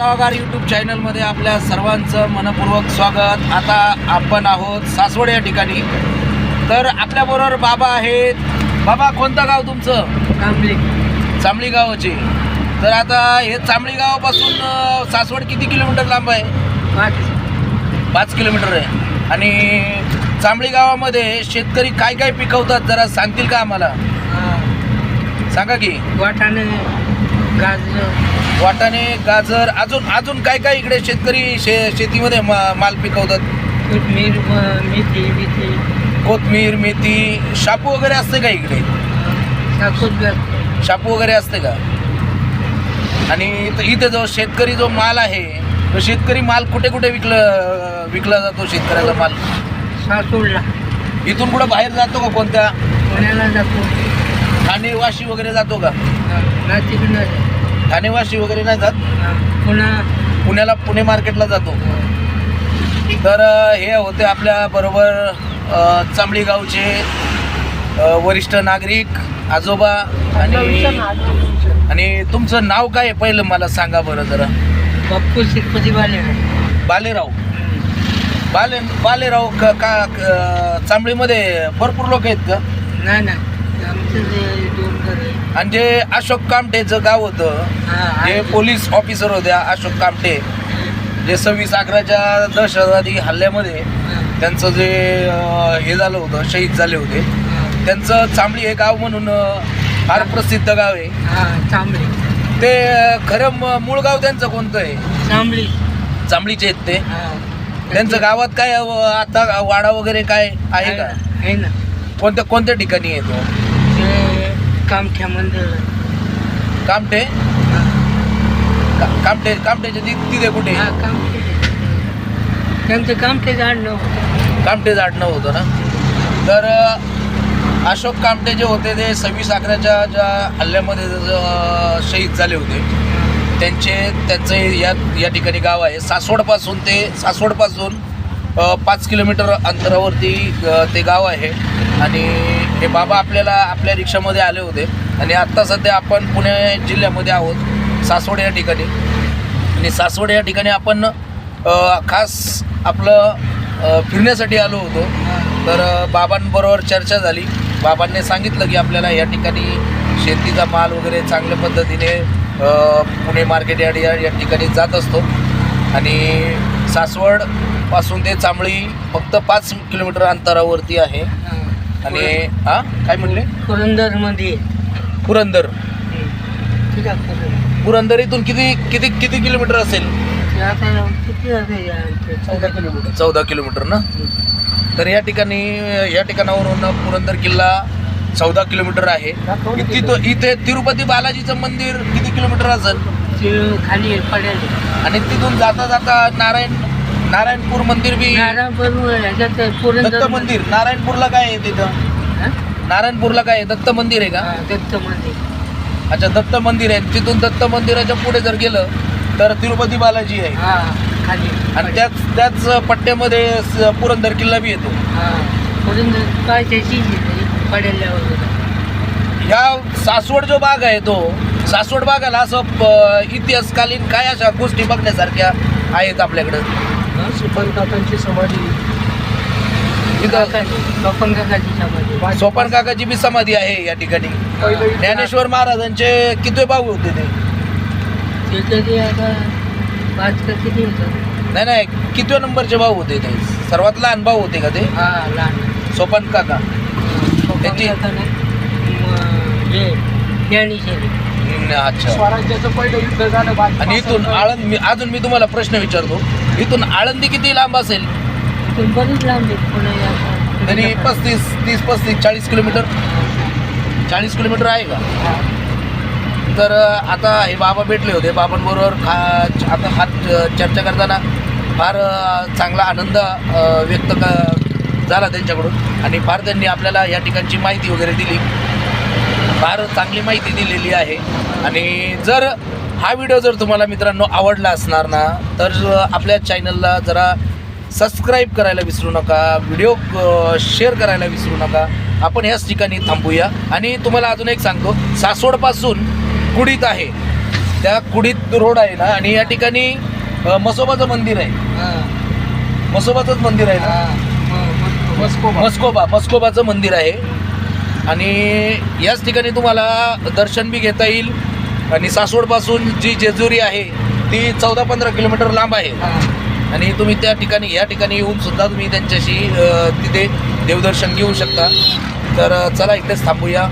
Blogger YouTube चॅनलमध्ये आपल्या सर्वांचं मनपूर्वक स्वागत. आता आपण आहोत सासवड या ठिकाणी. तर आपल्याबरोबर बाबा आहेत. बाबा कोणतं गाव तुमचं? कांबळे. चांबळी गावाचे तर आता हे चांबळी गावापासून अं, सासवड किती किलोमीटर लांब आहे? पाच. पाच किलोमीटर आहे. आणि चांबळी गावामध्ये शेतकरी काय काय पिकवतात जरा सांगतील का आम्हाला? सांगा की. वाटाणे गाजर. वाटाणे गाजर अजून अजून काय काय इकडे शेतकरी शे शेतीमध्ये मा- माल पिकवतात? कोथमीर मेथी मेथी. कोथमीर मेथी शापू वगैरे असते का इकडे? शापू वगैरे असते का? आणि इथं- जो शेतकरी जो माल आहे तो शेतकरी माल कुठे कुठे विकलं विकला जातो शेतकऱ्याचा माल? सासूरला इथून कुठं बाहेर जातो का कोणत्या? पुण्याला जातो. ठाणे वाशी वगैरे जातो का? नाशिकला ठाणे वाशी वगैरे नाही जात. पुन्हा पुण्याला पुणे मार्केटला जातो. तर हे होते आपल्या बरोबर चांबळी गावचे वरिष्ठ नागरिक आजोबा आणि आणि तुमचं नाव काय आहे पहिलं मला सांगा बरं जरा. बाप्पू शिरपती बाले बालेराव. बाले बालेराव क- चांबळीमध्ये भरपूर लोक आहेत का? नाही ना आणि जे अशोक कामटेचं गाव होतं. जे. पोलीस ऑफिसर होते अशोक कामटे जे सव्वीस अकराच्या दहशतवादी हल्ल्यामध्ये त्यांचं जे हे झालं होतं शहीद झाले होते. त्यांचं चांबळी हे गाव म्हणून फार प्रसिद्ध गाव आहे. हा चांबली ते खरं मूळ गाव त्यांचं कोणतं आहे? चांबली चांबळीचे आहेत ते. हा. त्यांचं गावात काय आता वाडा वगैरे काय आहे का? आहे ना. कोणत्या कोणत्या ठिकाणी आहे तो ते कामठ्या मंदिर कामटे का- कामटे कामटेच्या ति- तिथे कुठे? हा कामठे. त्यांचं कामठे जाणलं कामटे जाडणं होतं ना? तर अ, अशोक कामटे जे होते ते सव्वीस अकराच्या ज्या हल्ल्यामध्ये ज- अ, शहीद झाले होते त्यांचे त्यांचं या या ठिकाणी गाव आहे. सासवडपासून ते सासवडपासून पाच किलोमीटर अंतरावरती ते गाव आहे. आणि हे बाबा आपल्याला आपल्या रिक्षामध्ये आले होते. आणि आत्ता सध्या आपण पुणे जिल्ह्यामध्ये आहोत सासवड या ठिकाणी. आणि सासवड या ठिकाणी आपण खास आपलं फिरण्यासाठी आलो होतो. तर बाबांबरोबर चर्चा झाली. बाबांनी सांगितलं की आपल्याला या ठिकाणी शेतीचा माल वगैरे चांगल्या पद्धतीने पुणे मार्केट यार्ड या या ठिकाणी जात असतो. आणि सासवड सासवडपासून ते चांबळी फक्त पाच किलोमीटर अंतरावरती आहे. आणि हां? काय म्हणले? पुरंदर. मध्ये पुरंदर ठीक आहे पुरंदर. इथून किती किती किती किलोमीटर असेल? चौदा किलोमीटर. चौदा किलोमीटर ना? तर या ठिकाणी या ठिकाणावरून पुरंदर किल्ला चौदा किलोमीटर आहे. तिथं इथे तिरुपती बालाजीचं मंदिर किती किलोमीटर असेल? ते खाली पडेल. आणि तिथून जाता जाता नारायण नारायणपूर मंदिर बी दत्त मंदिर. नारायणपूरला काय आहे तिथं? नारायणपूरला काय आहे? दत्त मंदिर आहे का? दत्त मंदिर. अच्छा दत्त मंदिर आहे. तिथून दत्त मंदिराच्या पुढे जर गेलं तर तिरुपती बालाजी आहे. आणि त्याच त्याच पट्ट्यामध्ये पुरंदर किल्ला बी येतो. हा काय त्याची ह्या सासवड जो भाग आहे तो सासवड भागाला असं इतिहासकालीन काय अशा गोष्टी बघण्यासारख्या आहेत आपल्याकडं? सुपन काकांची समाधी. सोपन काकाची समाधी. सोपान काकाची बी समाधी आहे या ठिकाणी. ज्ञानेश्वर महाराजांचे किती भाऊ होते ते? आता पाच का किती होतं? नाही नाही कितव्या नंबरचे भाऊ होते ते? सर्वात लहान भाऊ होते का ते? हा लहान. सोपान काका. त्याची- ज्ञानेश्वरी. अच्छा. स्वराज्याचं पहिलं युद्ध झालं आणि इथून आळंद मी अजून मी तुम्हाला प्रश्न विचारतो. इथून आळंदी किती लांब असेल? इथून बरीच लांब आहे पुणे आता. तरी पस्तीस तीस पस्तीस चाळीस किलोमीटर. चाळीस किलोमीटर आहे का? हा. तर अ, आता हे बाबा भेटले होते. बाबांबरोबर खा आता च- चर्चा करताना फार अ, चांगला आनंद अ, व्यक्त क झाला त्यांच्याकडून. आणि फार त्यांनी आपल्याला या ठिकाणची माहिती वगैरे दिली. फार चांगली माहिती दिलेली आहे. आणि जर हा व्हिडिओ जर तुम्हाला मित्रांनो आवडला असणार ना तर आपल्या चॅनलला जरा सबस्क्राईब करायला विसरू नका व्हिडिओ शेअर करायला विसरू नका. आपण ह्याच ठिकाणी थांबूया. आणि तुम्हाला अजून एक सांगतो सासवडपासून कुडीत आहे. त्या कुडीत रोड आहे ना आणि या ठिकाणी मसोबाचं मंदिर आहे. मसोबाचंच मंदिर आहे ना? हा. मस्कोबा. मस्कोबा मस्कोबाचं मंदिर आहे. आणि याच ठिकाणी तुम्हाला दर्शन बी घेता येईल. आणि सासवडपासून जी जेजुरी आहे ती चौदा पंधरा किलोमीटर लांब आहे. आणि तुम्ही त्या ठिकाणी या ठिकाणी येऊन सुद्धा तुम्ही त्यांच्याशी तिथे देवदर्शन घेऊ शकता. तर चला इथेच थांबूया.